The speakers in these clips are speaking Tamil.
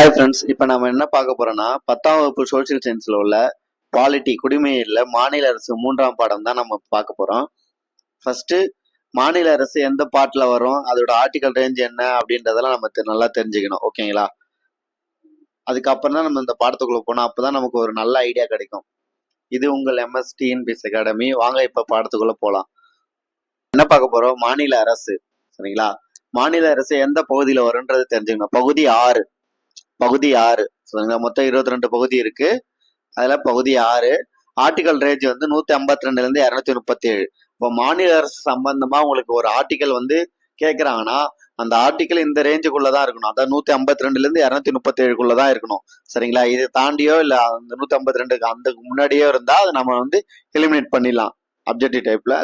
ஹாய் ஃப்ரெண்ட்ஸ் இப்போ நம்ம என்ன பார்க்க போறோம்னா பத்தாம் வகுப்பு சோசியல் சயின்ஸில் உள்ள பாலிட்டி குடிமையில் மாநில அரசு மூன்றாம் பாடம் தான் நம்ம பார்க்க போறோம். ஃபர்ஸ்ட் மாநில அரசு எந்த பாட்டுல வரும் அதோட ஆர்டிகல் ரேஞ்ச் என்ன அப்படின்றதெல்லாம் நம்ம தெ- நல்லா தெரிஞ்சுக்கணும் ஓகேங்களா அதுக்கப்புறம் தான் நம்ம இந்த பாடத்துக்குள்ள போனோம் அப்பதான் நமக்கு ஒரு நல்ல ஐடியா கிடைக்கும். இது உங்கள் எம்எஸ் டிஎன்பிஎஸ் அகாடமி வாங்க இப்போ பாடத்துக்குள்ள போகலாம் என்ன பார்க்க போறோம்? மாநில அரசு சரிங்களா? மாநில அரசு எந்த பகுதியில வரும்ன்றது தெரிஞ்சுக்கணும். பகுதி ஆறு. பகுதி ஆறு. சரிங்களா மொத்தம் இருபத்தி ரெண்டு பகுதி இருக்கு. அதுல பகுதி ஆறு. ஆர்டிகல் ரேஞ்ச் வந்து நூத்தி ஐம்பத்தி ரெண்டுல இருந்து இருநூத்தி முப்பத்தி ஏழு இப்போ மாநில அரசு சம்பந்தமா உங்களுக்கு ஒரு ஆர்டிக்கல் வந்து கேட்குறாங்கன்னா அந்த ஆர்டிக்கல் இந்த ரேஞ்சுக்குள்ள தான் இருக்கணும். அதாவது நூத்தி ஐம்பத்தி ரெண்டுல இருந்து இருநூத்தி முப்பத்தி ஏழுக்குள்ள தான் இருக்கணும். சரிங்களா? இது தாண்டியோ இல்ல அந்த நூத்தி ஐம்பத்தி ரெண்டுக்கு அந்த முன்னாடியோ இருந்தா அதை நம்ம வந்து எலிமினேட் பண்ணிடலாம். அப்ஜெக்டிவ் டைப்ல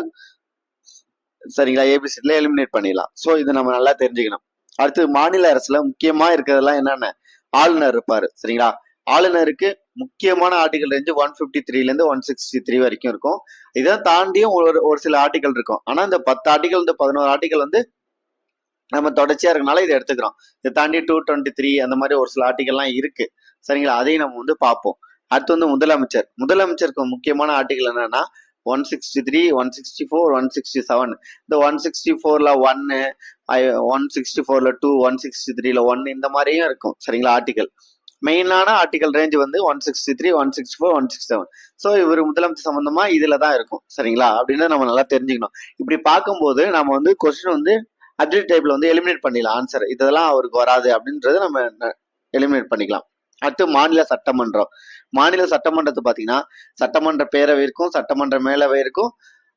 சரிங்களா? ஏபிசிட்ல எலிமினேட் பண்ணிடலாம். ஸோ இது நம்ம நல்லா தெரிஞ்சுக்கணும். அடுத்து மாநில அரசுல முக்கியமா இருக்கிறதெல்லாம் என்னென்ன? ஆளுநர் இருப்பாரு சரிங்களா? ஆளுநருக்கு முக்கியமான ஆர்டிகல் ரேஞ்சு ஒன் ஃபிஃப்டி த்ரீல இருந்து ஒன் சிக்ஸ்டி த்ரீ வரைக்கும் இருக்கும். இதை தாண்டியும் ஒரு ஒரு சில ஆர்டிகல் இருக்கும். ஆனா இந்த பத்து ஆர்டிகல் இந்த பதினோரு ஆர்டிகல் வந்து நம்ம தொடர்ச்சியா இருக்கனால இதை எடுத்துக்கிறோம். இதை தாண்டி டூ டுவெண்ட்டி த்ரீ அந்த மாதிரி ஒரு சில ஆர்டிகல்லாம் இருக்கு. சரிங்களா? அதையும் நம்ம வந்து பார்ப்போம். அடுத்து வந்து முதலமைச்சர். முதலமைச்சருக்கு முக்கியமான ஆர்டிகல் என்னன்னா one sixty three one sixty four one sixty seven இந்த ஒன் சிக்ஸ்டி ஃபோரில் ஒன்னு ஒன் சிக்ஸ்டி ஃபோரில் டூ ஒன் சிக்ஸ்டி த்ரீல ஒன் இந்த மாதிரியும் இருக்கும். சரிங்களா? ஆர்டிகல் மெயினான ஆர்டிகல் ரேஞ்ச் வந்து one sixty three one sixty four one sixty seven so இவர் முதலமைச்சர் சம்மந்தமாக இதில் தான் இருக்கும். சரிங்களா? அப்படின்னு நம்ம நல்லா தெரிஞ்சுக்கணும். இப்படி பார்க்கும்போது நம்ம வந்து கொஸ்டின் வந்து அப்டேட் டைப்பில் வந்து எலிமினேட் பண்ணிடலாம். ஆன்சர் இதெல்லாம் அவருக்கு வராது அப்படின்றது நம்ம எலிமினேட் பண்ணிக்கலாம். அடுத்து மாநில சட்டமன்றம். மாநில சட்டமன்றத்தை பார்த்தீங்கன்னா சட்டமன்ற பேரவை இருக்கும் சட்டமன்ற மேலவை இருக்கும்.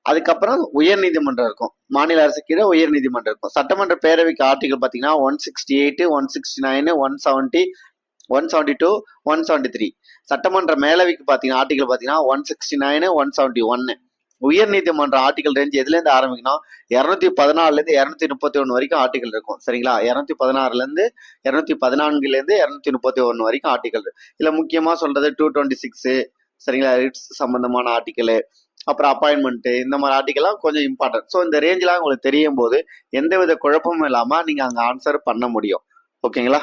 அதுக்கப்புறம் உயர் நீதிமன்றம் இருக்கும். மாநில அரசு கீழே உயர் நீதிமன்றம் இருக்கும். சட்டமன்ற பேரவைக்கு ஆர்டிகல் பார்த்தீங்கன்னா one sixty eight one sixty nine one seventy one seventy two one seventy three சட்டமன்ற மேலவைக்கு பார்த்தீங்கன்னா ஆர்டிகல் பார்த்தீங்கன்னா one sixty nine one seventy ஒன்னு உயர் நீதிமன்ற ஆர்டிகல் ரேஞ்ச் எதுலேருந்து ஆரம்பிக்கணும்? இரநூத்தி பதினாலுலேருந்து இரநூத்தி முப்பத்தி ஒன்று வரைக்கும் ஆர்டிகல் இருக்கும். சரிங்களா? இரநூத்தி பதினாறுலேருந்து இரநூத்தி பதினான்குலேருந்து இரநூத்தி முப்பத்தி ஒன்று வரைக்கும் ஆர்டிகல் இதில் முக்கியமாக சொல்கிறது டூ டுவெண்ட்டி சிக்ஸு சரிங்களா? ரிட்ஸ் சம்மந்தமான ஆர்டிக்கலு அப்புறம் அப்பாயின்மெண்ட்டு இந்த மாதிரி ஆர்டிக்கல்லாம் கொஞ்சம் இம்பார்ட்டன்ட் ஸோ இந்த ரேஞ்செலாம் உங்களுக்கு தெரியும் போது எந்தவித குழப்பமும் இல்லாமல் நீங்கள் அங்கே ஆன்சர் பண்ண முடியும். ஓகேங்களா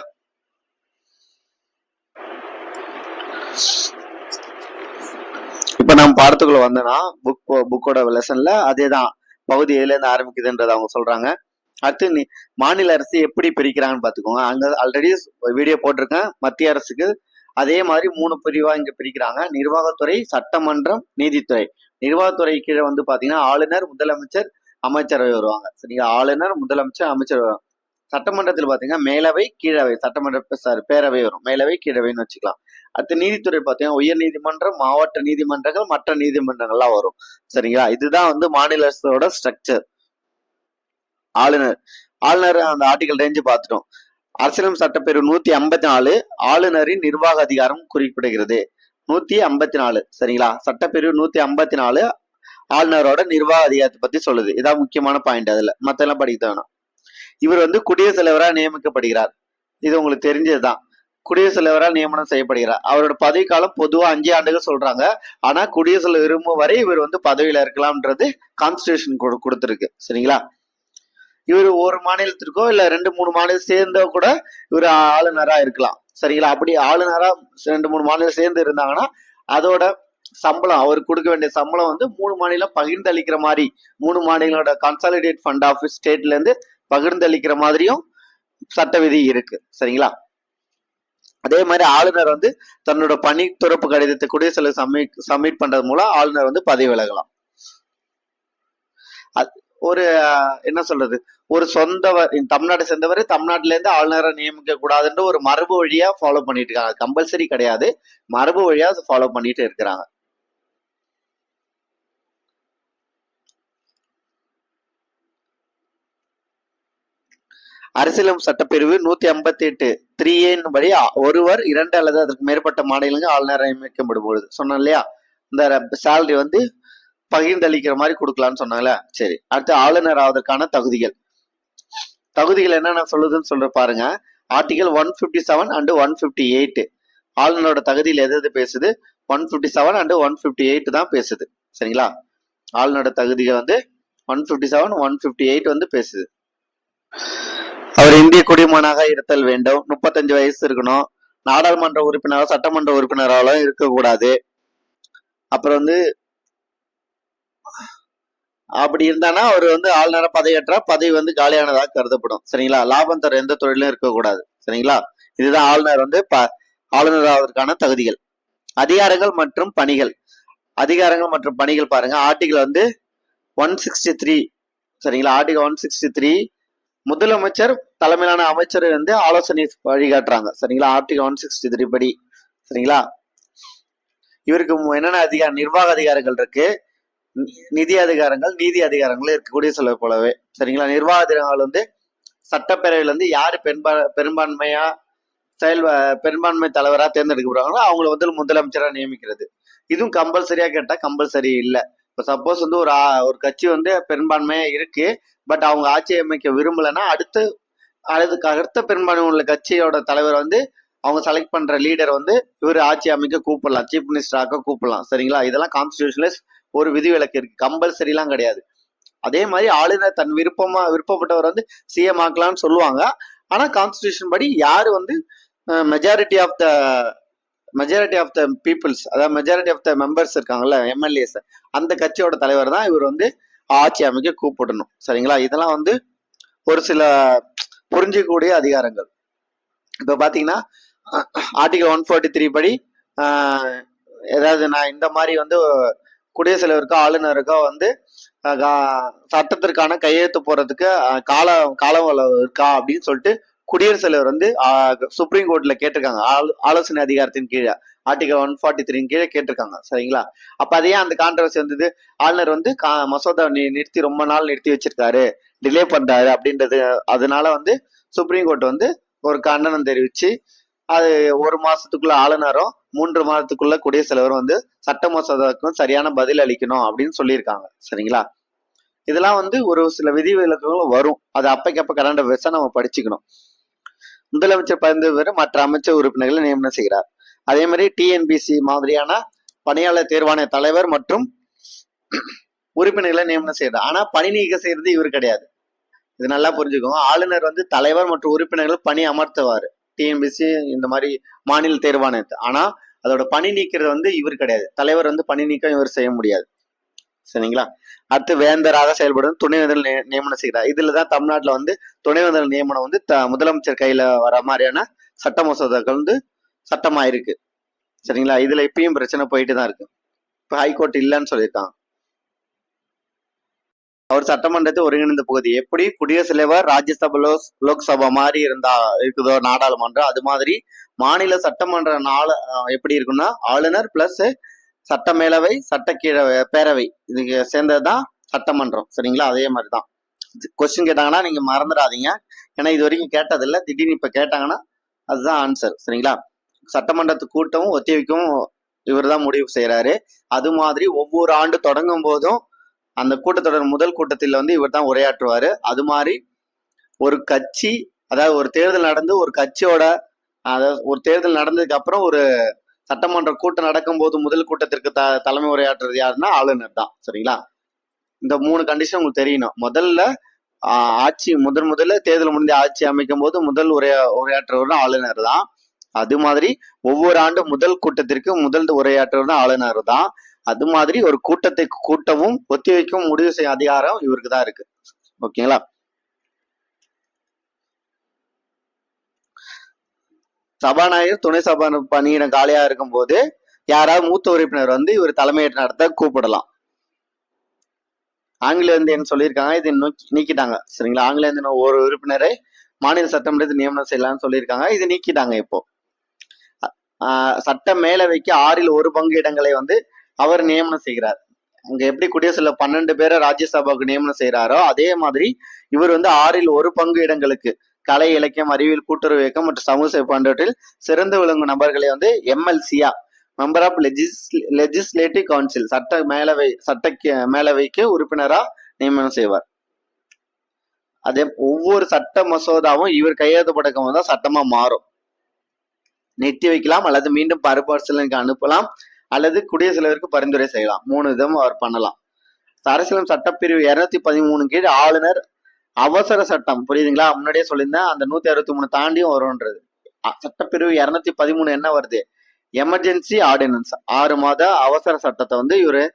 இப்போ நம்ம பாடத்துக்குள்ள வந்தோம்னா புக் புக்கோட லெசன்ல அதே தான் பகுதி ஏழுல இருந்து ஆரம்பிக்குதுன்றதை அவங்க சொல்றாங்க. அடுத்து நீ மாநில அரசு எப்படி பிரிக்கிறாங்கன்னு பார்த்துக்கோங்க. அங்க ஆல்ரெடி வீடியோ போட்டிருக்கேன் மத்திய அரசுக்கு. அதே மாதிரி மூணு பிரிவா இங்க பிரிக்கிறாங்க. நிர்வாகத்துறை சட்டமன்றம் நீதித்துறை. நிர்வாகத்துறை கீழே வந்து பாத்தீங்கன்னா ஆளுநர் முதலமைச்சர் அமைச்சரவை வருவாங்க. சரிங்களா? ஆளுநர் முதலமைச்சர் அமைச்சர் வருவாங்க. சட்டமன்றத்தில் பார்த்தீங்கன்னா மேலவை கீழவை. சட்டமன்ற சாரி பேரவை வரும். மேலவை கீழவைன்னு வச்சுக்கலாம். அடுத்து நீதித்துறை பார்த்தீங்கன்னா உயர் நீதிமன்றம் மாவட்ட நீதிமன்றங்கள் மற்ற நீதிமன்றங்கள்லாம் வரும். சரிங்களா? இதுதான் வந்து மாநில அரசோட ஸ்ட்ரக்சர் ஆளுநர் ஆளுநர் அந்த ஆர்டிகல் ரேஞ்சு பார்த்துட்டோம். அரசியலமைப்பு சட்டப்பிரிவு நூத்தி ஐம்பத்தி நாலு ஆளுநரின் நிர்வாக அதிகாரம் குறிப்பிடுகிறது. நூத்தி ஐம்பத்தி நாலு சரிங்களா? சட்டப்பிரிவு நூத்தி ஐம்பத்தி நாலு ஆளுநரோட நிர்வாக அதிகாரத்தை பத்தி சொல்லுது. இதான் முக்கியமான பாயிண்ட் அதுல. மத்த எல்லாம் படிக்க வேணாம் இவர் வந்து குடியரசுத் தலைவராக நியமிக்கப்படுகிறார். இது உங்களுக்கு தெரிஞ்சதுதான். குடியரசுத் தலைவரால் நியமனம் செய்யப்படுகிறார். அவரோட பதவிக்காலம் பொதுவாக அஞ்சு ஆண்டுகள் சொல்றாங்க. ஆனா குடியரசுல விரும்பும் வரை இவர் வந்து பதவியில இருக்கலாம்ன்றது கான்ஸ்டியூஷன் கொடுத்துருக்கு. சரிங்களா? இவர் ஒரு மாநிலத்திற்கோ இல்ல ரெண்டு மூணு மாநிலம் சேர்ந்தோ கூட இவர் ஆளுநரா இருக்கலாம். சரிங்களா? அப்படி ஆளுநரா ரெண்டு மூணு மாநிலம் சேர்ந்து இருந்தாங்கன்னா அதோட சம்பளம் அவர் கொடுக்க வேண்டிய சம்பளம் வந்து மூணு மாநிலம் பகிர்ந்து அளிக்கிற மாதிரி மூணு மாநிலங்களோட கன்சாலிடேட் ஃபண்ட் ஆஃப் ஸ்டேட்ல இருந்து பகிர்ந்தளிக்கிற மாதிரியும் சட்ட விதி இருக்கு. சரிங்களா? அதே மாதிரி ஆளுநர் வந்து தன்னோட பணி துறப்பு கடிதத்தை குடியரசு சப்மிட் சப்மிட் பண்றது மூலம் ஆளுநர் வந்து பதவி விலகலாம் அது- ஒரு என்ன சொல்றது? ஒரு சொந்தவர் இந்த தமிழ்நாட்டை சேர்ந்தவர் தமிழ்நாட்டுல இருந்து ஆளுநரை நியமிக்க கூடாதுன்ற ஒரு மரபு வழியா ஃபாலோ பண்ணிட்டு இருக்காங்க. கம்பல்சரி கிடையாது. மரபு வழியா ஃபாலோ பண்ணிட்டு இருக்கிறாங்க. அரசியலமைப்பு சட்டப்பிரிவு நூத்தி ஐம்பத்தி எட்டு த்ரீ ஏன் படி ஒருவர் இரண்டு அல்லது அதற்கு மேற்பட்ட மாநிலங்கள் ஆளுநர் நியமிக்கப்படும் பொழுது. சொன்னோம் இல்லையா? இந்த சேலரி வந்து பகிர்ந்தளிக்கிற மாதிரி கொடுக்கலாம்னு சொன்னாங்களே? சரி. அடுத்து ஆளுநர் ஆவதற்கான தகுதிகள். தகுதிகள் என்னென்ன சொல்லுதுன்னு சொல்ற பாருங்க. Article one fifty seven and one fifty eight ஆளுநரோட தகுதியில் எது எது பேசுது? One fifty seven and one fifty eight தான் பேசுது. சரிங்களா? ஆளுநரோட தகுதிகள் வந்து one fifty seven one fifty eight வந்து பேசுது. அவர் இந்திய குடிமகனாக இருத்தல் வேண்டும். முப்பத்தஞ்சு வயசு இருக்கணும். நாடாளுமன்ற உறுப்பினரோ சட்டமன்ற உறுப்பினராலோ இருக்கக்கூடாது. அப்புறம் வந்து அப்படி இருந்தானா அவர் வந்து ஆளுநர பதவியேற்றா பதவி வந்து காலியானதாக கருதப்படும். சரிங்களா? லாபம் தர எந்த தொழிலும் இருக்கக்கூடாது. சரிங்களா? இதுதான் ஆளுநர் வந்து ப ஆளுநர் ஆவதற்கான தகுதிகள். அதிகாரங்கள் மற்றும் பணிகள். அதிகாரங்கள் மற்றும் பணிகள் பாருங்க. ஆர்டிகல் வந்து ஒன் சிக்ஸ்டி த்ரீ சரிங்களா? ஆர்டிகல் ஒன் சிக்ஸ்டி த்ரீ முதலமைச்சர் தலைமையிலான அமைச்சர் வந்து ஆலோசனை வழிகாட்டுறாங்க. சரிங்களா? ஆர்டிகல் ஒன் சிக்ஸ்டி த்ரீ படி. சரிங்களா? இவருக்கு என்னென்ன அதிகாரம் நிர்வாக அதிகாரங்கள் இருக்கு? நிதி அதிகாரங்கள் நீதி அதிகாரங்கள் இருக்கக்கூடிய சில போலவே. சரிங்களா? நிர்வாக அதிகாரங்கள் வந்து சட்டப்பேரவையில இருந்து யார் பெரும்பா பெரும்பான்மையா செயல் பெரும்பான்மை தலைவராக தேர்ந்தெடுக்கப்படுறாங்களோ அவங்கள வந்து முதலமைச்சராக நியமிக்கிறது. இதுவும் கம்பல்சரியா கேட்டால் கம்பல்சரி இல்லை. இப்போ சப்போஸ் வந்து ஒரு ஒரு கட்சி வந்து பெரும்பான்மையாக இருக்கு பட் அவங்க ஆட்சி அமைக்க விரும்பலைன்னா அடுத்து அதுக்கு அடுத்த பெரும்பான்மை உள்ள கட்சியோட தலைவர் வந்து அவங்க செலக்ட் பண்ணுற லீடர் வந்து இவர் ஆட்சி அமைக்க கூப்பிடலாம் சீஃப் மினிஸ்டராக கூப்பிடலாம் சரிங்களா? இதெல்லாம் கான்ஸ்டியூஷன்ல ஒரு விதிவிலக்கு இருக்கு கம்பல்சரிலாம் கிடையாது. அதே மாதிரி ஆளுநர் தன் விருப்பமா விருப்பப்பட்டவர் வந்து சிஎம் ஆக்கலாம்னு சொல்லுவாங்க ஆனால் கான்ஸ்டியூஷன் படி யார் வந்து majority of the majority of the peoples அதாவது மெஜாரிட்டி ஆஃப் த மெம்பர்ஸ் இருக்காங்கல்ல எம்எல்ஏஸ் அந்த கட்சியோட தலைவர் தான் இவர் வந்து ஆட்சி அமைக்க கூப்பிடணும். சரிங்களா? இதெல்லாம் வந்து ஒரு சில புரிஞ்சிக்கக்கூடிய அதிகாரங்கள். இப்போ பார்த்தீங்கன்னா ஆர்டிகல் ஒன் ஃபார்ட்டி த்ரீ படி ஏதாவது நான் இந்த மாதிரி வந்து குடியரசுத் தலைவருக்கோ ஆளுநருக்கோ வந்து கா- சட்டத்திற்கான கையெழுத்து போறதுக்கு கால காலம் இருக்கா அப்படின்னு சொல்லிட்டு குடியரசுத் தலைவர் வந்து சுப்ரீம் கோர்ட்ல கேட்டிருக்காங்க. ஆலோ- ஆலோசனை அதிகாரத்தின் கீழே ஆர்டிகல் ஒன் ஃபார்ட்டி த்ரீ கீழே கேட்டிருக்காங்க. சரிங்களா? அப்ப அதையே அந்த கான்ட்ரவர்சி வந்தது. ஆளுநர் வந்து கா- மசோதா நிறுத்தி ரொம்ப நாள் நிறுத்தி வச்சிருக்காரு. டிலே பண்றாரு அப்படின்றது அதனால வந்து சுப்ரீம் கோர்ட் வந்து ஒரு கண்டனம் தெரிவிச்சு அது ஒரு மாசத்துக்குள்ள ஆளுநரும் மூன்று மாதத்துக்குள்ள குடியரசுத் தலைவரும் வந்து சட்ட மசோதாவுக்கும் சரியான பதில் அளிக்கணும் அப்படின்னு சொல்லியிருக்காங்க. சரிங்களா? இதெல்லாம் வந்து ஒரு சில விதி விலக்குகளும் வரும். அது அப்பைக்கப்ப கரண்ட் அஃபேர்ஸா நம்ம படிச்சுக்கணும். முதலமைச்சர் பதினைந்து பேர் மற்ற அமைச்சர் உறுப்பினர்களை நியமனம் செய்கிறார். அதே மாதிரி டிஎன்பிசி மாதிரியான பணியாளர் தேர்வாணைய தலைவர் மற்றும் உறுப்பினர்களை நியமனம் செய்கிறார். ஆனால் பணி நீக்கம் செய்யறது இவர் கிடையாது. இது நல்லா புரிஞ்சுக்கோங்க. ஆளுநர் வந்து தலைவர் மற்றும் உறுப்பினர்கள் பணி அமர்த்துவார். டிஎன்பிசி இந்த மாதிரி மாநில தேர்வாணையத்தை. ஆனால் அதோட பணி நீக்கிறது வந்து இவர் கிடையாது. தலைவர் வந்து பணி நீக்கம் இவர் செய்ய முடியாது. சரிங்களா? அடுத்து வேந்தராக செயல்படும் துணைவேந்தர் நியமனம் செய்கிறார் இதுலதான் தமிழ்நாட்டுல வந்து துணைவேந்தர் நியமனம் வந்து த- முதலமைச்சர் கையில வர மாதிரியான சட்ட மசோதாக்கள் வந்து சட்டமா இருக்கு சரிங்களா? இதுல இப்பயும் பிரச்சனை போயிட்டு தான் இருக்கு. இப்போ ஹைகோர்ட் இல்லைன்னு சொல்லியிருக்காங்க. அவர் சட்டமன்றத்தை ஒருங்கிணைந்த பகுதி. எப்படி குடியரசு தலைவர் ராஜ்யசபா லோக்சபா மாதிரி இருந்தா இருக்குதோ நாடாளுமன்றம் அது மாதிரி மாநில சட்டமன்ற நாள எப்படி இருக்குன்னா ஆளுநர் பிளஸ் சட்ட மேலவை பேரவை. இதுக்கு சேர்ந்தது தான் சட்டமன்றம். சரிங்களா? அதே மாதிரி தான் கொஸ்டின் கேட்டாங்கன்னா நீங்க மறந்துடாதீங்க. ஏன்னா இது வரைக்கும் கேட்டதில்ல. திடீர்னு இப்போ கேட்டாங்கன்னா அதுதான் ஆன்சர் சரிங்களா? சட்டமன்றத்து கூட்டமும் ஒத்திவைக்கவும் இவர் தான் முடிவு செய்கிறாரு அது மாதிரி ஒவ்வொரு ஆண்டு தொடங்கும் போதும் அந்த கூட்டத்தொடர் முதல் கூட்டத்தில் வந்து இவர் தான் உரையாற்றுவார். அது மாதிரி ஒரு கட்சி அதாவது ஒரு தேர்தல் நடந்து ஒரு கட்சியோட அதாவது ஒரு தேர்தல் நடந்ததுக்கு அப்புறம் ஒரு சட்டமன்ற கூட்டம் நடக்கும்போது முதல் கூட்டத்திற்கு த தலைமை உரையாற்றுறது யாருன்னா ஆளுநர் தான். சரிங்களா? இந்த மூணு கண்டிஷன் உங்களுக்கு தெரியணும். முதல்ல ஆட்சி முதல் முதல்ல தேர்தல் முடிஞ்ச ஆட்சி அமைக்கும் போது முதல் உரையா உரையாற்றுவர் ஆளுநர் தான். அது மாதிரி ஒவ்வொரு ஆண்டு முதல் கூட்டத்திற்கு முதல் உரையாற்றுவது ஆளுநர் தான். அது மாதிரி ஒரு கூட்டத்தை கூட்டவும் ஒத்திவைக்கவும் முடிவு செய்யும் அதிகாரம் இவருக்கு தான் இருக்கு. ஓகேங்களா? சபாநாயகர் துணை சபா பணியிடம் காலியா இருக்கும்போது யாராவது மூத்த உறுப்பினர் வந்து இவர் தலைமையேற்று நடத்த கூப்பிடலாம். ஆங்கில என்ன சொல்லியிருக்காங்க இதை நீக்கிட்டாங்க. சரிங்களா? ஆங்கில ஒரு உறுப்பினரை மாநில சட்டமன்றத்தில் நியமனம் செய்யலாம்னு சொல்லியிருக்காங்க. இதை நீக்கிட்டாங்க இப்போ. சட்ட மேலவைக்கு ஆறில் ஒரு பங்கு இடங்களை வந்து அவர் நியமனம் செய்கிறார். அங்க எப்படி குடியரசுல பன்னெண்டு பேரை ராஜ்யசபாவுக்கு நியமனம் செய்யறாரோ அதே மாதிரி இவர் வந்து ஆறில் ஒரு பங்கு இடங்களுக்கு கலை இலக்கியம் அறிவியல் கூட்டுறவு இயக்கம் மற்றும் சமூக போன்றவற்றில் சிறந்து விளங்கும் நபர்களை வந்து எம்எல்சியா member of legis legislative council சட்ட மேலவை சட்ட மேலவைக்கு உறுப்பினரா நியமனம் செய்வார். அதே ஒவ்வொரு சட்ட மசோதாவும் இவர் கையெழுத்து தான் சட்டமா மாறும். நிறுத்தி வைக்கலாம் அல்லது மீண்டும் மறுபரிசீலனைக்கு அனுப்பலாம் அல்லது குடியரசுத் பரிந்துரை செய்யலாம். மூணு விதம் அவர் பண்ணலாம். அரசியலம் சட்டப்பிரிவு இருநூத்தி பதிமூணு கீழ் ஆளுநர் அவசர சட்டம். புரியுதுங்களா? முன்னாடியே சொல்லியிருந்தேன் அந்த நூத்தி அறுபத்தி மூணு தாண்டியும் வரும்ன்றது. சட்டப்பிரிவு இருநூத்தி பதிமூணு என்ன வருது? எமர்ஜென்சி ஆர்டினன்ஸ் ஆறு மாத அவசர சட்டத்தை வந்து இவரு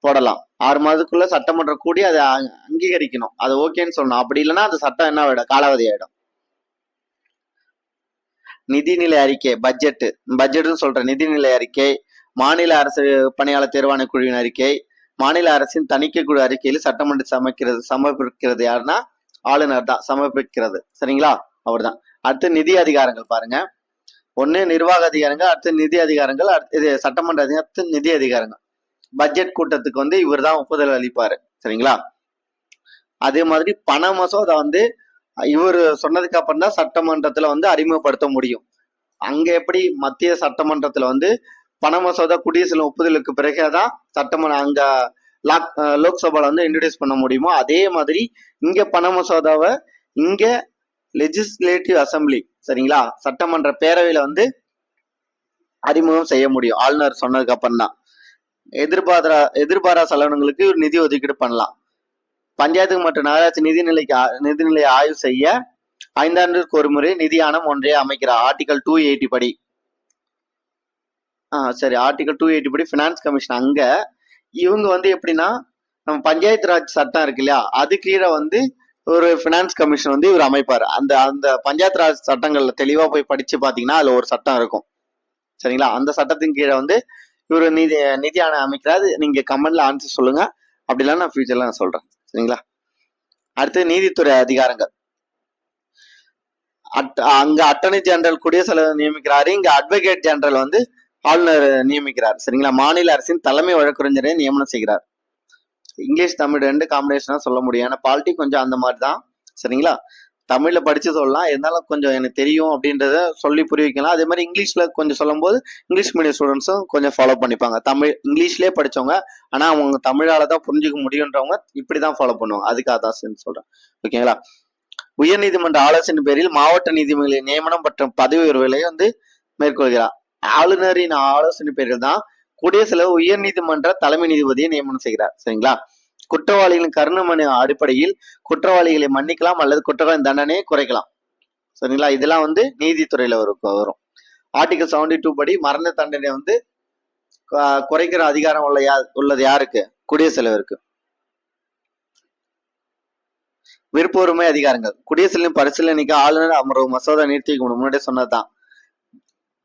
போடலாம். ஆறு மாதத்துக்குள்ள சட்டமன்றம் கூடி அதை அங்கீகரிக்கணும். அது ஓகேன்னு சொல்லணும். அப்படி இல்லைன்னா அந்த சட்டம் என்ன ஆயிடும்? காலாவதி ஆயிடும். நிதிநிலை அறிக்கை பட்ஜெட்டு பட்ஜெட்னு சொல்ற நிதிநிலை அறிக்கை மாநில அரசு பணியாளர் தேர்வாணை குழுவின் அறிக்கை மாநில அரசின் தணிக்கை குழு அறிக்கையில் சட்டமன்ற சமைக்கிறது சமர்ப்பிக்கிறது யாருன்னா ஆளுநர் தான் சமர்ப்பிக்கிறது. சரிங்களா? அவர் தான் அடுத்து நிதி அதிகாரங்கள் பாருங்க. ஒண்ணு நிர்வாக அதிகாரங்கள் அடுத்து நிதி அதிகாரங்கள் அடுத்து இது சட்டமன்ற அதிகாரம் அடுத்து நிதி அதிகாரங்கள். பட்ஜெட் கூட்டத்துக்கு வந்து இவர் தான் ஒப்புதல் அளிப்பாரு. சரிங்களா? அதே மாதிரி பண மசோதா வந்து இவர் சொன்னதுக்கு அப்புறம் தான் சட்டமன்றத்துல வந்து அறிமுகப்படுத்த முடியும். அங்க எப்படி மத்திய சட்டமன்றத்துல வந்து பண மசோதா குடியரசில் ஒப்புதலுக்கு பிறகுதான் சட்டமன்ற அங்க லாக் லோக்சபால வந்து இன்ட்ரடியூஸ் பண்ண முடியுமோ? அதே மாதிரி இங்க பண மசோதாவை இங்க லெஜிஸ்லேட்டிவ் அசம்பிளி சரிங்களா? சட்டமன்ற பேரவையில வந்து அறிமுகம் செய்ய முடியும். ஆளுநர் சொன்னதுக்கு அப்புறம் தான் எதிர்பாரா எதிர்பாரா செலவினங்களுக்கு நிதி ஒதுக்கீடு பண்ணலாம். பஞ்சாயத்துக்கு மற்றும் நகராட்சி நிதிநிலைக்கு நிதிநிலையை ஆய்வு செய்ய ஐந்தாண்டுக்கு ஒரு முறை நிதியானம் ஒன்றை அமைக்கிறார். ஆர்டிகல் டூ எயிட்டி படி. சரி ஆர்டிகல் டூ எயிட்டி படி ஃபினான்ஸ் கமிஷன் அங்க இவங்க வந்து எப்படின்னா நம்ம பஞ்சாயத்து ராஜ் சட்டம் இருக்கு இல்லையா அது கீழே வந்து ஒரு ஃபினான்ஸ் கமிஷன் வந்து இவர் அமைப்பார். அந்த அந்த பஞ்சாயத்து ராஜ் சட்டங்கள்ல தெளிவா போய் படிச்சு பாத்தீங்கன்னா அதுல ஒரு சட்டம் இருக்கும். சரிங்களா? அந்த சட்டத்தின் கீழே வந்து இவர் நிதி நிதி ஆணையம் அமைக்கிறாரு. நீங்க கமெண்ட்ல ஆன்சர் சொல்லுங்க. அப்படிலாம் நான் ஃபியூச்சர்ல நான் சொல்றேன். சரிங்களா? அடுத்து நீதித்துறை அதிகாரங்கள். அட் அங்க அட்டர்னி ஜெனரல் குடியரசு நியமிக்கிறாரு. இங்க அட்வொகேட் ஜெனரல் வந்து ஆளுநர் நியமிக்கிறார். சரிங்களா? மாநில அரசின் தலைமை வழக்கறிஞரை நியமனம் செய்கிறார். இங்கிலீஷ் தமிழ் ரெண்டு காம்பினேஷனா சொல்ல முடியும். ஏன்னா பாலிட்டி கொஞ்சம் அந்த மாதிரி தான். சரிங்களா? தமிழ்ல படிச்சு சொல்லலாம். இருந்தாலும் கொஞ்சம் எனக்கு தெரியும் அப்படின்றத சொல்லி புரிய வைக்கலாம். அதே மாதிரி இங்கிலீஷ்ல கொஞ்சம் சொல்லும்போது இங்கிலீஷ் மீடியம் ஸ்டூடெண்ட்ஸும் கொஞ்சம் ஃபாலோ பண்ணிப்பாங்க. தமிழ் இங்கிலீஷ்லயே படிச்சவங்க. ஆனா அவங்க தமிழால தான் புரிஞ்சுக்க முடியுன்றவங்க இப்படிதான் ஃபாலோ பண்ணுவாங்க. அதுக்காக தான் சொல்றேன். ஓகேங்களா? உயர்நீதிமன்ற ஆலோசனை பேரில் மாவட்ட நீதிமன்ற நியமனம் மற்றும் பதவி உயர்வுகளை வந்து மேற்கொள்கிறார். ஆளுநரின் ஆலோசனை பேரில் தான் குடியரசுத் உயர் உயர்நீதிமன்ற தலைமை நீதிபதியை நியமனம் செய்கிறார். சரிங்களா? குற்றவாளிகளின் கருண மனு அடிப்படையில் குற்றவாளிகளை மன்னிக்கலாம் அல்லது குற்றவாளியின் தண்டனையை குறைக்கலாம். சரிங்களா? இதெல்லாம் வந்து நீதித்துறையில வரும் வரும். ஆர்டிகல் செவன்டி டூ படி மரண தண்டனை வந்து குறைக்கிற அதிகாரம் உள்ள யா உள்ளது யாருக்கு? குடியரசு தலைவருக்கு விருப்ப உரிமை அதிகாரங்கள். குடியரசுத் பரிசீலனைக்கு ஆளுநர் அமர்வு மசோதா நிறுத்தி முன்னாடியே சொன்னதுதான்.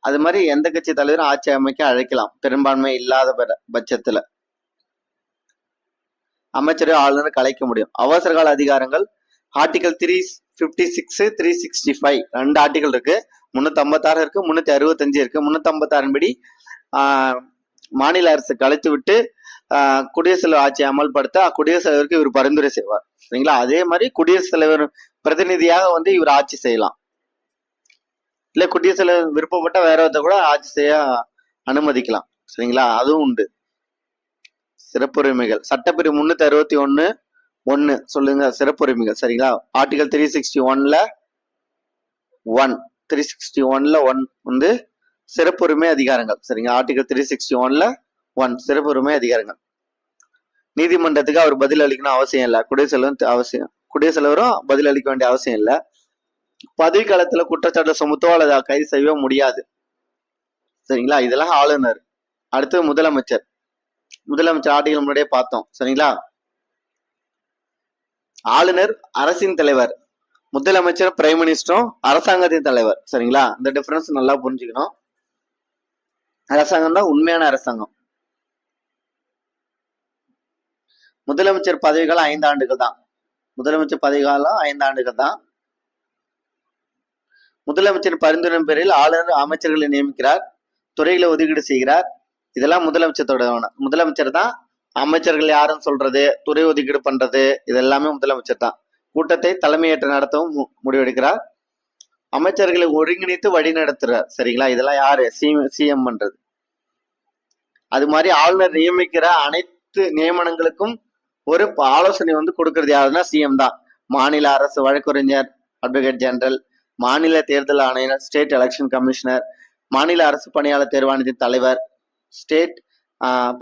அது மாதிரி எந்த கட்சி தலைவரும் ஆட்சி அமைக்க அழைக்கலாம். பெரும்பான்மை இல்லாத பட்சத்துல. அமைச்சரை ஆளுநர் கலைக்க முடியும். அவசர கால அதிகாரங்கள் article three fifty six three sixty five ரெண்டு ஆர்டிகல் இருக்கு. முன்னூத்தி ஐம்பத்தாறு இருக்கு முன்னூத்தி அறுபத்தஞ்சு இருக்கு. முன்னூத்தி ஐம்பத்தாறின் படி மாநில அரசு கலைத்து விட்டு குடியரசுத் தலைவர் ஆட்சியை அமல்படுத்த குடியரசுத் தலைவருக்கு இவர் பரிந்துரை செய்வார். சரிங்களா? அதே மாதிரி குடியரசுத் தலைவர் பிரதிநிதியாக வந்து இவர் ஆட்சி செய்யலாம். இல்லை குட்டிய சில விருப்பப்பட்ட வேற ஒருத்த கூட ஆட்சி செய்ய அனுமதிக்கலாம். சரிங்களா? அதுவும் உண்டு. சிறப்புரிமைகள். சட்டப்பிரிவு முன்னூத்தி அறுபத்தி ஒன்னு ஒன்னு சொல்லுங்க சிறப்புரிமைகள். சரிங்களா? ஆர்டிகல் த்ரீ சிக்ஸ்டி ஒன்ல ஒன் த்ரீ சிக்ஸ்டி ஒன்ல ஒன் வந்து சிறப்புரிமை அதிகாரங்கள். சரிங்களா? ஆர்டிகல் த்ரீ சிக்ஸ்டி ஒன்ல ஒன் சிறப்புரிமை அதிகாரங்கள். நீதிமன்றத்துக்கு அவர் பதில் அளிக்கணும் அவசியம் இல்லை. குடியரசு அவசியம். குடியரசு தலைவரும் பதில் அளிக்க வேண்டிய அவசியம் இல்லை. பதவி காலத்துல குற்றச்சாட்டு சுமத்தோ அல்லது கைது செய்யவோ முடியாது. சரிங்களா? இதெல்லாம் ஆளுநர். அடுத்து முதலமைச்சர். முதலமைச்சர் ஆர்டிகல் முன்னாடியே பார்த்தோம். சரிங்களா? ஆளுநர் அரசின் தலைவர். முதலமைச்சர் பிரைம் மினிஸ்டரும் அரசாங்கத்தின் தலைவர். சரிங்களா? இந்த டிஃபரன்ஸ் நல்லா புரிஞ்சுக்கணும். அரசாங்கம் தான் உண்மையான அரசாங்கம். முதலமைச்சர் பதவிகாலம் ஐந்து ஆண்டுகள் தான். முதலமைச்சர் பதவிகாலம் ஐந்து ஆண்டுகள் தான். முதலமைச்சர் பரிந்துரை பேரில் ஆளுநர் அமைச்சர்களை நியமிக்கிறார் துறைகளை ஒதுக்கீடு செய்கிறார். இதெல்லாம் முதலமைச்சரோட முதலமைச்சர் தான் அமைச்சர்கள் யாருன்னு சொல்றது துறை ஒதுக்கீடு பண்றது இதெல்லாமே முதலமைச்சர் தான். கூட்டத்தை தலைமையேற்று நடத்தவும் மு- முடிவெடுக்கிறார். அமைச்சர்களை ஒருங்கிணைத்து வழி நடத்துறார் சரிங்களா? இதெல்லாம் யாரு? சிஎம் பண்றது. அது மாதிரி ஆளுநர் நியமிக்கிற அனைத்து நியமனங்களுக்கும் ஒரு ஆலோசனை வந்து கொடுக்கறது யாருன்னா சிஎம் தான். மாநில அரசு வழக்கறிஞர் அட்வொகேட் ஜெனரல் மாநில தேர்தல் ஆணையர் ஸ்டேட் எலெக்ஷன் கமிஷனர் மாநில அரசு பணியாளர் தேர்வாணையத்தின் தலைவர் state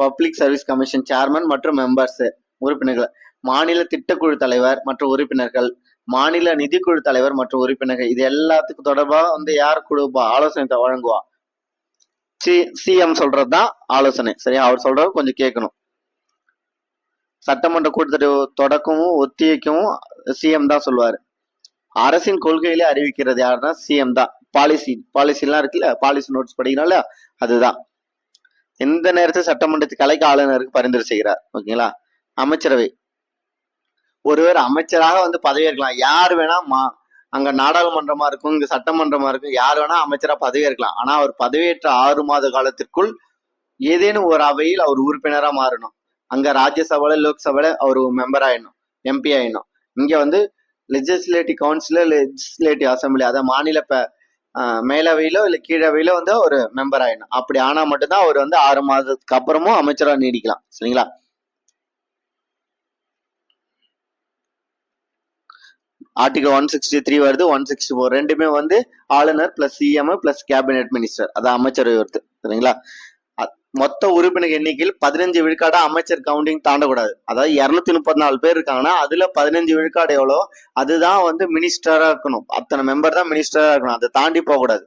public service commission chairman மற்றும் மெம்பர்ஸ் உறுப்பினர்கள் மாநில திட்டக்குழு தலைவர் மற்றும் உறுப்பினர்கள் மாநில நிதிக்குழு தலைவர் மற்றும் உறுப்பினர்கள். இது எல்லாத்துக்கும் தொடர்பாக வந்து யார் குழுப்பா ஆலோசனை வழங்குவா? சி சிஎம் சொல்றதுதான் ஆலோசனை. சரியா? அவர் சொல்றது கொஞ்சம் கேட்கணும் சட்டமன்ற கூட்டத்தொடர் தொடக்கமும் ஒத்திவைக்கவும் சிஎம் தான் சொல்லுவாரு. அரசின் கொள்கையிலே அறிவிக்கிறது யாருன்னா சிஎம் தான். பாலிசி பாலிசிலாம் இருக்குல்ல பாலிசி நோட்ஸ் படிக்கிறோம்ல அதுதான். எந்த நேரத்தில் சட்டமன்றத்தை கலைக்க ஆளுநருக்கு பரிந்துரை செய்கிறார் ஓகேங்களா? அமைச்சரவை. ஒருவர் அமைச்சராக வந்து பதவியேற்கலாம் யார் வேணா மா அங்க நாடாளுமன்றமா இருக்கும் இங்க சட்டமன்றமா இருக்கும் யார் வேணா அமைச்சரா பதவியேற்கலாம் ஆனா அவர் பதவியேற்ற ஆறு மாத காலத்திற்குள் ஏதேனும் ஒரு அவையில் அவர் உறுப்பினரா மாறணும். அங்க ராஜ்யசபால லோக்சபால அவர் மெம்பர் ஆயிடணும் எம்பி ஆயிடணும். இங்க வந்து லெஜிஸ்லேட்டிவ் கவுன்சில் லெஜிஸ்லேட்டிவ் அசம்பிளி அதாவது மாநில மேலவையிலோ இல்லை கீழவையிலோ வந்து ஒரு மெம்பர் ஆயிடணும். அப்படி ஆனால் மட்டும்தான் அவர் வந்து ஆறு மாதத்துக்கு அப்புறமும் அமைச்சராக நீடிக்கலாம். சரிங்களா? ஆர்டிகல் ஒன் சிக்ஸ்டி த்ரீ வருது. ஒன் சிக்ஸ்டி ஃபோர் ரெண்டுமே வந்து ஆளுநர் plus CM plus cabinet minister அதான் அமைச்சரவை வருது சரிங்களா? மொத்த உறுப்பினர் எண்ணிக்கையில் பதினஞ்சு விழுக்காடா அமைச்சர் கவுண்டிங் தாண்டக்கூடாது. அதாவது இருநூத்தி முப்பத்தி நாலு பேர் இருக்காங்கன்னா அதுல பதினஞ்சு விழுக்காடு எவ்வளோ? அதுதான் வந்து மினிஸ்டரா இருக்கணும். அத்தனை மெம்பர் தான் மினிஸ்டரா இருக்கணும். அதை தாண்டி போகக்கூடாது.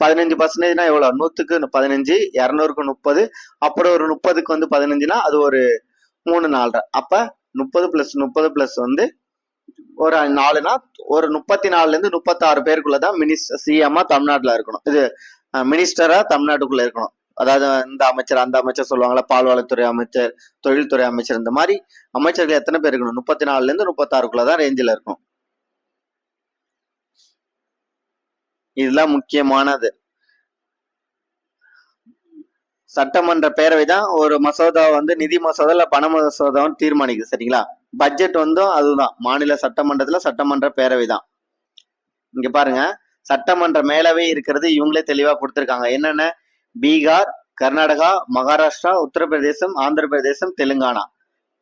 பதினஞ்சு பர்சன்டேஜ்னா எவ்வளோ? நூத்துக்கு பதினஞ்சு இரநூறுக்கு முப்பது அப்புறம் ஒரு முப்பதுக்கு வந்து பதினஞ்சுனா அது ஒரு மூணு நாலரை அப்ப முப்பது பிளஸ் முப்பது பிளஸ் வந்து ஒரு நாலுனா ஒரு முப்பத்தி நாலுல இருந்து முப்பத்தாறு பேருக்குள்ளதான் மினிஸ்டர் சிஎம்மா தமிழ்நாட்டுல இருக்கணும். இது மினிஸ்டரா தமிழ்நாட்டுக்குள்ள இருக்கணும். அதாவது இந்த அமைச்சர் அந்த அமைச்சர் சொல்லுவாங்களா பால்வளத்துறை அமைச்சர் தொழில்துறை அமைச்சர் இந்த மாதிரி அமைச்சர்கள் எத்தனை பேர் இருக்கணும்? முப்பத்தி நாலுல இருந்து முப்பத்தாறுக்குள்ளதான் ரேஞ்சில் இருக்கும். இதெல்லாம் முக்கியமானது. சட்டமன்ற பேரவை தான் ஒரு மசோதா வந்து நிதி மசோதா இல்ல பண மசோதாவும் தீர்மானிக்குது சரிங்களா? பட்ஜெட் வந்து அதுதான். மாநில சட்டமன்றத்துல சட்டமன்ற பேரவை தான் இங்க பாருங்க. சட்டமன்ற மேலவை இருக்கிறது இவங்களே தெளிவா கொடுத்துருக்காங்க. என்னென்ன? பீகார் கர்நாடகா மகாராஷ்டிரா உத்தரப்பிரதேசம் ஆந்திர பிரதேசம் தெலுங்கானா.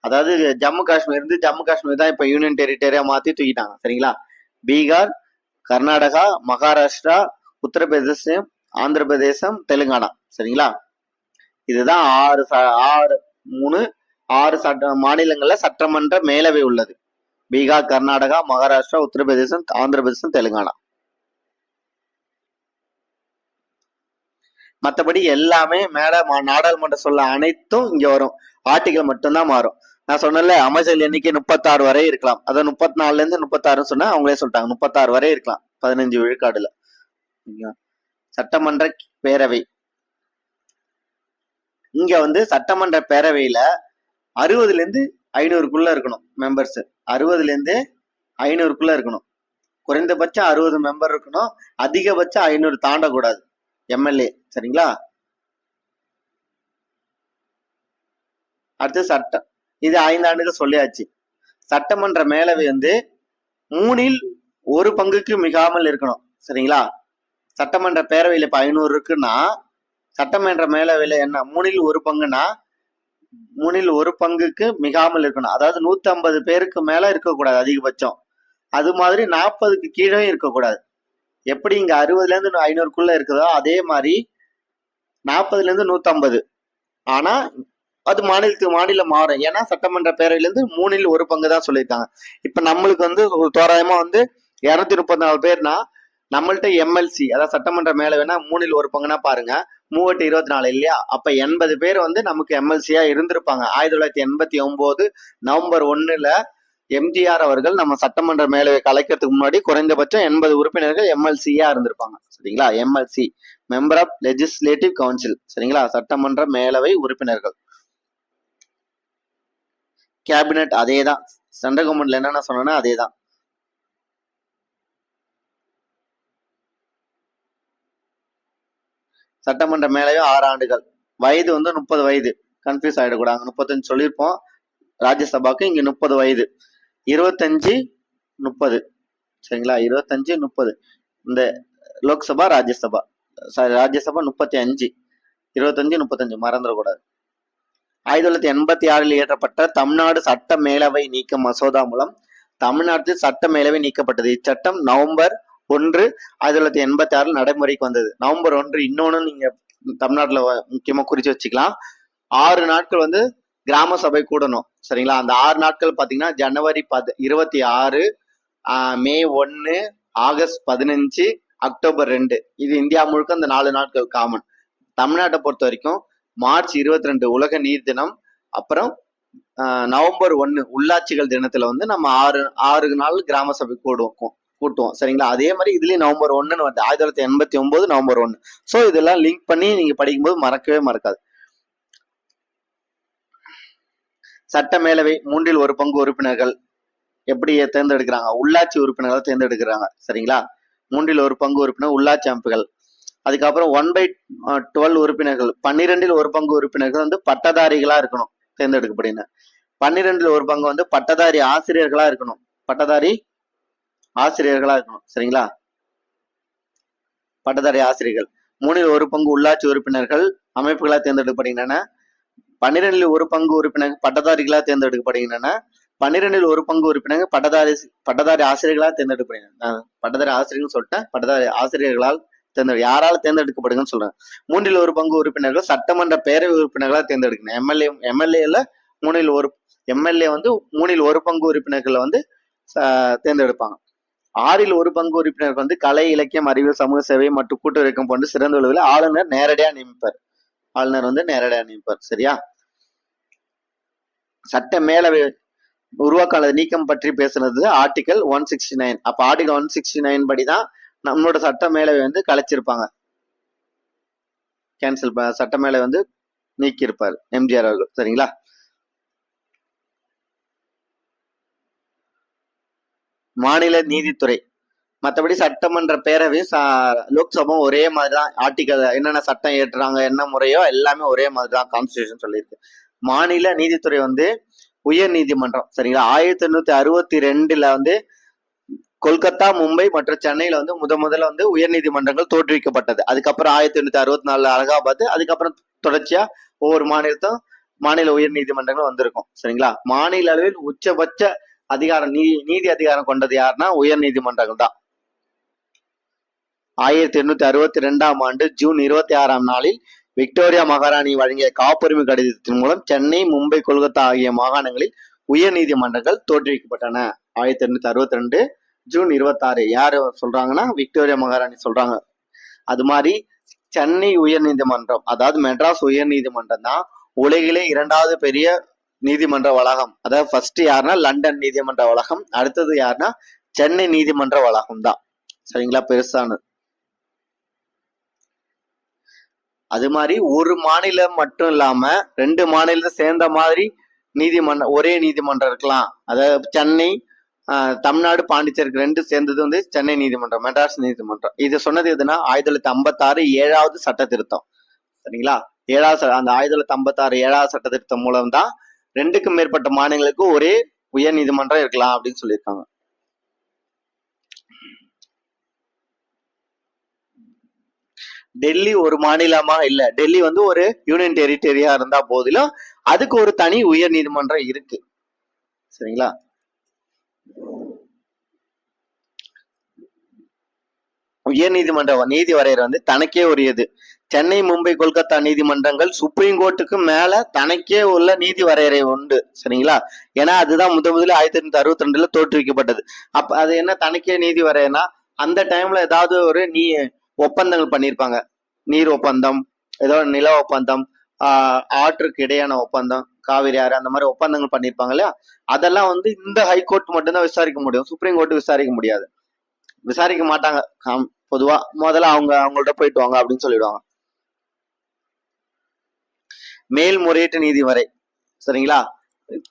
அதாவது ஜம்மு காஷ்மீர் இருந்து ஜம்மு காஷ்மீர் தான் இப்ப யூனியன் டெரிட்டரியா மாத்தி தூக்கிட்டாங்க. சரிங்களா? பீகார் கர்நாடகா மகாராஷ்டிரா உத்தரப்பிரதேசம் ஆந்திர பிரதேசம் தெலுங்கானா. சரிங்களா? இதுதான் ஆறு ச- ஆறு மூணு ஆறு சட்ட மாநிலங்கள்ல சட்டமன்ற மேலவை உள்ளது. பீகார் கர்நாடகா மகாராஷ்டிரா உத்தரப்பிரதேசம் ஆந்திர பிரதேசம் தெலுங்கானா. மற்றபடி எல்லாமே மேல மா- நாடாளுமன்ற சொல்ல அனைத்தும் இங்க வரும். ஆர்டிகல் மட்டும்தான் மாறும். நான் சொன்னேன்ல அமைச்சர்கள் எண்ணிக்கை முப்பத்தாறு வரை இருக்கலாம். அதான் முப்பத்தி நாலுல இருந்து முப்பத்தாறுன்னு சொன்னா அவங்களே சொல்லிட்டாங்க. முப்பத்தாறு வரை இருக்கலாம் பதினஞ்சு விழுக்காடுல. சட்டமன்ற பேரவை. இங்க வந்து சட்டமன்ற பேரவையில அறுபதுல இருந்து ஐநூறுக்குள்ள இருக்கணும் மெம்பர்ஸ் அறுபதுல இருந்து ஐநூறுக்குள்ள இருக்கணும். குறைந்தபட்சம் அறுபது மெம்பர் இருக்கணும். அதிகபட்சம் ஐநூறு தாண்டக்கூடாது. எம்எல்ஏ சரிங்களா? அடுத்து சட்டம். இது ஐந்து ஆண்டுகள் சொல்லியாச்சு. சட்டமன்ற மேலவை வந்து மூணில் ஒரு பங்குக்கு மிகாமல் இருக்கணும். சரிங்களா? சட்டமன்ற பேரவையில் இப்போ ஐநூறு இருக்குன்னா சட்டமன்ற மேலவையில் என்ன? மூணில் ஒரு பங்குனா மூணில் ஒரு பங்குக்கு மிகாமல் இருக்கணும். அதாவது நூத்தி ஐம்பது பேருக்கு மேல இருக்கக்கூடாது அதிகபட்சம். அது மாதிரி நாற்பதுக்கு கீழே இருக்கக்கூடாது. எப்படி இங்க அறுபதுல இருந்து ஐநூறுக்குள்ள இருக்குதோ அதே மாதிரி நாற்பதுலேருந்து நூற்றம்பது ஆனால் அது மாநிலத்துக்கு மாநிலம் மாறும். ஏன்னா சட்டமன்ற பேரவையிலேருந்து மூணில் ஒரு பங்கு தான் சொல்லியிருக்காங்க. இப்போ நம்மளுக்கு வந்து தோராயமாக வந்து இரநூத்தி முப்பத்தி நாலு பேர்னா நம்மள்ட்ட எம்எல்சி அதாவது சட்டமன்ற மேலே வேணால் மூணில் ஒரு பங்குனா பாருங்க மூவட்டு இருபத்தி நாலு இல்லையா? அப்ப எண்பது பேர் வந்து நமக்கு எம்எல்சியா இருந்திருப்பாங்க. ஆயிரத்தி தொள்ளாயிரத்தி எண்பத்தி ஒன்பது நவம்பர் ஒன்றில் எம்ஜிஆர் அவர்கள் நம்ம சட்டமன்ற மேலவை கலைக்கிறதுக்கு முன்னாடி குறைந்தபட்சம் எண்பது உறுப்பினர்கள் எம்எல்சியா இருந்திருப்பாங்க. சரிங்களா? MLC member of legislative council சரிங்களா? சட்டமன்ற மேலவை உறுப்பினர்கள். கேபினட் அதே தான் சென்ட்ரல் கவர்மெண்ட்ல என்னென்ன சொன்னேன்னா அதே தான் சட்டமன்ற மேலவை ஆறு ஆண்டுகள். வயது வந்து முப்பது வயது. கன்ஃபியூஸ் ஆகிடக்கூடாது முப்பத்தஞ்சு சொல்லியிருப்போம். ராஜ்யசபாக்கு இங்க முப்பது வயது. இருபத்தஞ்சு முப்பது. சரிங்களா? இருபத்தஞ்சு முப்பது. இந்த லோக்சபா ராஜ்யசபா. சாரி ராஜ்யசபா முப்பத்தி அஞ்சு இருபத்தஞ்சு முப்பத்தஞ்சு. மறந்துடக்கூடாது. ஆயிரத்தி தொள்ளாயிரத்தி எண்பத்தி ஆறில் இயற்றப்பட்ட தமிழ்நாடு சட்ட மேலவை நீக்க மசோதா மூலம் தமிழ்நாட்டில் சட்ட மேலவை நீக்கப்பட்டது. இச்சட்டம் நவம்பர் ஒன்று ஆயிரத்தி தொள்ளாயிரத்தி எண்பத்தி ஆறில் நடைமுறைக்கு வந்தது. நவம்பர் ஒன்று இன்னொன்று நீங்க தமிழ்நாட்டில் முக்கியமாக குறித்து வச்சுக்கலாம். ஆறு நாட்கள் வந்து கிராம சபை கூடணும். சரிங்களா? அந்த ஆறு நாட்கள் பார்த்தீங்கன்னா ஜனவரி பத் இருபத்தி ஆறு மே ஒன்று ஆகஸ்ட் பதினஞ்சு அக்டோபர் ரெண்டு. இது இந்தியா முழுக்க அந்த நாலு நாட்கள் காமன் தமிழ்நாட்டை பொறுத்த வரைக்கும் மார்ச் இருபத்தி ரெண்டு உலக நீர் தினம் அப்புறம் நவம்பர் ஒன்று உள்ளாட்சிகள் தினத்துல வந்து நம்ம ஆறு ஆறு நாள் கிராம சபை கூடுவோம் கூட்டுவோம். சரிங்களா? அதே மாதிரி இதுலயும் நவம்பர் ஒன்றுன்னு வந்து ஆயிரத்தி தொள்ளாயிரத்தி எண்பத்தி ஒன்பது நவம்பர் ஒன்று ஸோ இதெல்லாம் லிங்க் பண்ணி நீங்க படிக்கும்போது மறக்கவே மறக்காது. சட்ட மேலவை மூன்றில் ஒரு பங்கு உறுப்பினர்கள் எப்படி தேர்ந்தெடுக்கிறாங்க? உள்ளாட்சி உறுப்பினர்களை தேர்ந்தெடுக்கிறாங்க. சரிங்களா? மூன்றில் ஒரு பங்கு உறுப்பினர் உள்ளாட்சி அமைப்புகள். அதுக்கப்புறம் ஒன் பை டுவெல் உறுப்பினர்கள். பன்னிரெண்டில் ஒரு பங்கு உறுப்பினர்கள் வந்து பட்டதாரிகளா இருக்கணும் தேர்ந்தெடுக்கப்படுகின்றன பன்னிரெண்டில் ஒரு பங்கு வந்து பட்டதாரி ஆசிரியர்களா இருக்கணும். பட்டதாரி ஆசிரியர்களா இருக்கணும். சரிங்களா? பட்டதாரி ஆசிரியர்கள். மூணில் ஒரு பங்கு உள்ளாட்சி உறுப்பினர்கள் அமைப்புகளா தேர்ந்தெடுக்கப்படுகின்றன. பன்னிரெண்டில் ஒரு பங்கு உறுப்பினர்கள் பட்டதாரிகளாக தேர்ந்தெடுக்கப்படுகின்றன. பன்னிரெண்டில் ஒரு பங்கு உறுப்பினர்கள் பட்டதாரி பட்டதாரி ஆசிரியர்களாக தேர்ந்தெடுக்கப்படுகின்றன. பட்டதாரி ஆசிரியர்கள் சொல்லிட்டேன். பட்டதாரி ஆசிரியர்களால் தேர்ந்தெடு யாரால் தேர்ந்தெடுக்கப்படுங்கன்னு சொல்றேன். மூன்றில் ஒரு பங்கு உறுப்பினர்கள் சட்டமன்ற பேரவை உறுப்பினர்களாக தேர்ந்தெடுக்கணும் எம்எல்ஏ எம்எல்ஏல மூணில் ஒரு எம்எல்ஏ வந்து மூணில் ஒரு பங்கு உறுப்பினர்களை வந்து தேர்ந்தெடுப்பாங்க. ஆறில் ஒரு பங்கு உறுப்பினர் வந்து கலை இலக்கியம் அறிவியல் சமூக சேவை மற்றும் கூட்டுறக்கம் போன்ற சிறந்த அளவில் ஆளுநர் நேரடியாக நியமிப்பார். ஆளுநர் வந்து நேரடியாக நியமிப்பார். சரியா? சட்ட மேலவை உருவாக்கம் அல்லது நீக்கம் பற்றி பேசுனது ஆர்டிகல் ஒன் சிக்ஸ்டி நைன் அப்ப ஆர்டிகல் ஒன் சிக்ஸ்டி நைன் படிதான் நம்மளோட சட்ட மேலவை வந்து கலைச்சிருப்பாங்க. கேன்சல் சட்ட மேலவை வந்து நீக்கியிருப்பார் எம்ஜிஆர் அவர்கள். சரிங்களா? மாநில நீதித்துறை. மற்றபடி சட்டமன்ற பேரவை லோக்சபா ஒரே மாதிரி தான் ஆர்டிகல் என்னென்ன சட்டம் ஏற்றுறாங்க என்ன முறையோ எல்லாமே ஒரே மாதிரி தான் கான்ஸ்டியூஷன் சொல்லியிருக்கு. மாநில நீதித்துறை வந்து உயர் நீதிமன்றம். சரிங்களா? ஆயிரத்தி எண்ணூத்தி அறுபத்தி ரெண்டுல வந்து கொல்கத்தா மும்பை மற்றும் சென்னையில வந்து முத முதல்ல வந்து உயர் நீதிமன்றங்கள் தோற்றுவிக்கப்பட்டது. அதுக்கப்புறம் ஆயிரத்தி எண்ணூத்தி அறுபத்தி நாலுல அலகாபாத் அதுக்கப்புறம் தொடர்ச்சியா ஒவ்வொரு மாநிலத்தும் மாநில உயர் நீதிமன்றங்கள் வந்திருக்கும். சரிங்களா? மாநில அளவில் உச்சபட்ச அதிகாரம் நீதி நீதி அதிகாரம் கொண்டது யாருன்னா உயர் நீதிமன்றங்கள் தான். ஆயிரத்தி எண்ணூத்தி அறுபத்தி ரெண்டாம் ஆண்டு ஜூன் இருபத்தி ஆறாம் நாளில் விக்டோரியா மகாராணி வழங்கிய காப்புரிமை கடிதத்தின் மூலம் சென்னை மும்பை கொல்கத்தா ஆகிய மாகாணங்களில் உயர் நீதிமன்றங்கள் தோற்றுவிக்கப்பட்டன. ஆயிரத்தி எண்ணூத்தி அறுபத்தி ரெண்டு ஜூன் இருபத்தி ஆறு யாரு சொல்றாங்கன்னா? விக்டோரியா மகாராணி சொல்றாங்க. அது மாதிரி சென்னை உயர் நீதிமன்றம் அதாவது மெட்ராஸ் உயர் நீதிமன்றம் தான் உலகிலே இரண்டாவது பெரிய நீதிமன்ற வளாகம். அதாவது ஃபர்ஸ்ட் யாருன்னா? லண்டன் நீதிமன்ற வளாகம். அடுத்தது யாருன்னா? சென்னை நீதிமன்ற வளாகம் தான். சரிங்களா? பெருசானது. அது மாதிரி ஒரு மாநிலம் மட்டும் இல்லாம ரெண்டு மாநிலத்தை சேர்ந்த மாதிரி நீதிமன்றம் ஒரே நீதிமன்றம் இருக்கலாம். அதாவது சென்னை தமிழ்நாடு பாண்டிச்சேரிக்கு ரெண்டு சேர்ந்தது வந்து சென்னை நீதிமன்றம் மெட்ராஸ் நீதிமன்றம். இது சொன்னது எதுனா ஆயிரத்தி தொள்ளாயிரத்தி ஐம்பத்தாறு ஏழாவது சட்ட திருத்தம் சரிங்களா? ஏழாவது அந்த ஆயிரத்தி தொள்ளாயிரத்தி ஐம்பத்தாறு ஏழாவது சட்ட திருத்தம் மூலம் தான் ரெண்டுக்கும் மேற்பட்ட மாநிலங்களுக்கு ஒரே உயர் நீதிமன்றம் இருக்கலாம் அப்படின்னு சொல்லியிருக்காங்க. டெல்லி ஒரு மாநிலமா இல்ல. டெல்லி வந்து ஒரு யூனியன் டெரிட்டரியா இருந்தா போதிலும் அதுக்கு ஒரு தனி உயர் நீதிமன்றம் இருக்கு. சரிங்களா? உயர் நீதிமன்ற நீதி வரையறை வந்து தனக்கே உரியது. சென்னை மும்பை கொல்கத்தா நீதிமன்றங்கள் சுப்ரீம் கோர்ட்டுக்கு மேல தனக்கே உள்ள நீதி வரையறை உண்டு. சரிங்களா? ஏன்னா அதுதான் முத முதல்ல ஆயிரத்தி எண்ணூத்தி அறுபத்தி ரெண்டுல தோற்றுவிக்கப்பட்டது. அப்ப அது என்ன தனக்கே நீதி வரையறைனா அந்த டைம்ல ஏதாவது ஒரு நீ ஒப்பந்தங்கள் பண்ணியிருப்பாங்க நீர் ஒப்பந்தம் ஏதோ நில ஒப்பந்தம் ஆஹ் ஆற்றுக்கு இடையான ஒப்பந்தம் காவிரி ஆறு அந்த மாதிரி ஒப்பந்தங்கள் பண்ணியிருப்பாங்க இல்லையா? அதெல்லாம் வந்து இந்த ஹைகோர்ட் மட்டும்தான் விசாரிக்க முடியும். சுப்ரீம் கோர்ட் விசாரிக்க முடியாது. விசாரிக்க மாட்டாங்க. பொதுவா முதல்ல அவங்க அவங்கள்ட்ட போயிட்டு வாங்க அப்படின்னு சொல்லிடுவாங்க. மேல்முறையீட்டு நீதி வரை. சரிங்களா?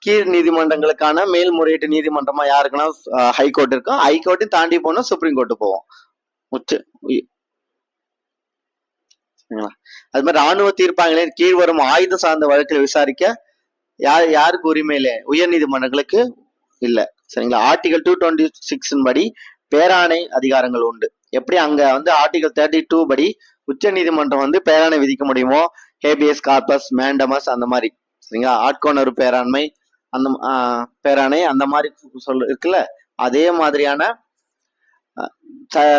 கீழ் நீதிமன்றங்களுக்கான மேல்முறையீட்டு நீதிமன்றமா யாருக்குன்னா ஹைகோர்ட் இருக்கும் ஹைகோர்ட்டையும் தாண்டி போனா சுப்ரீம் கோர்ட்டு போவோம். உச்ச அது மாதிரி ராணுவ தீர்ப்பாங்களே கீழ் வரும் ஆயுதம் சார்ந்த வழக்கில் விசாரிக்க யார் யாருக்கு உரிமை இல்லை? உயர் நீதிமன்றங்களுக்கு இல்லை. சரிங்களா? ஆர்டிகல் டூ டுவெண்ட்டி சிக்ஸின் படி பேராணை அதிகாரங்கள் உண்டு. எப்படி அங்க வந்து ஆர்டிகல் தேர்ட்டி டூ படி உச்ச நீதிமன்றம் வந்து பேராணை விதிக்க முடியுமோ? ஹேபிஎஸ் கார்பஸ் மேண்டமஸ் அந்த மாதிரி. சரிங்களா? ஆட்கொணர்வு பேராண்மை அந்த பேராணை அந்த மாதிரி சொல் இருக்குல்ல? அதே மாதிரியான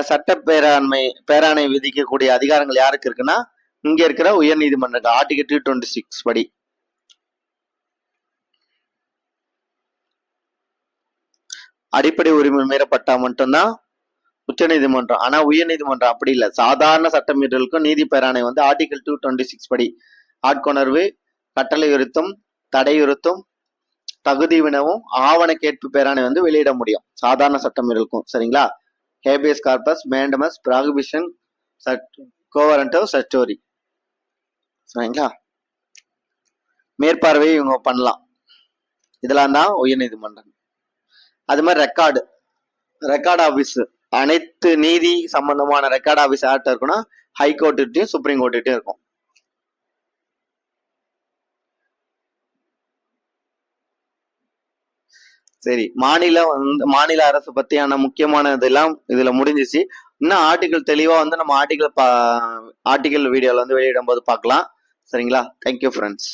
சட்ட பேராண்மை பேராணை விதிக்கக்கூடிய அதிகாரங்கள் யாருக்கு இருக்குன்னா இங்க இருக்கிற உயர் நீதிமன்றங்கள் ஆர்டிகல் டூ டுவெண்ட்டி சிக்ஸ் படி. அடிப்படை உரிமை மீறப்பட்டா மட்டும்தான் உச்சநீதிமன்றம். ஆனா உயர்நீதிமன்றம் அப்படி இல்லை. சாதாரண சட்டமீறலுக்கும் நீதி பேராணை வந்து ஆர்டிகல் டூ டுவெண்ட்டி சிக்ஸ் படி. ஆட்கொணர்வு கட்டளை கட்டளையுறுத்தும் தடையுறுத்தும் தகுதி வினவும் ஆவண கேட்பு பேராணை வந்து வெளியிட முடியும். சாதாரண சட்டமீறலுக்கும் சரிங்களா? Habeas corpus mandamus prohibition quo warranto certiorari சரிங்களா? மேற்பார்வையை இவங்க பண்ணலாம். இதெல்லாம் தான் உயர்நீதிமன்றம். அது மாதிரி ரெக்கார்டு ரெக்கார்ட் ஆஃபீஸ் அனைத்து நீதி சம்பந்தமான ரெக்கார்ட் ஆஃபீஸ் யார்கிட்ட இருக்குன்னா ஹைகோர்ட்டுட்டையும் சுப்ரீம் கோர்ட்டுட்டையும் இருக்கும். சரி மாநிலம் வந்து மாநில அரசு பத்தியான முக்கியமான இதெல்லாம் இதுல முடிஞ்சிச்சு. இன்னும் ஆர்டிகல் தெளிவா வந்து நம்ம ஆர்டிகல் ஆர்டிகல் வீடியோல வந்து வெளியிடும் போது பார்க்கலாம். சரிங்களா? Thank you friends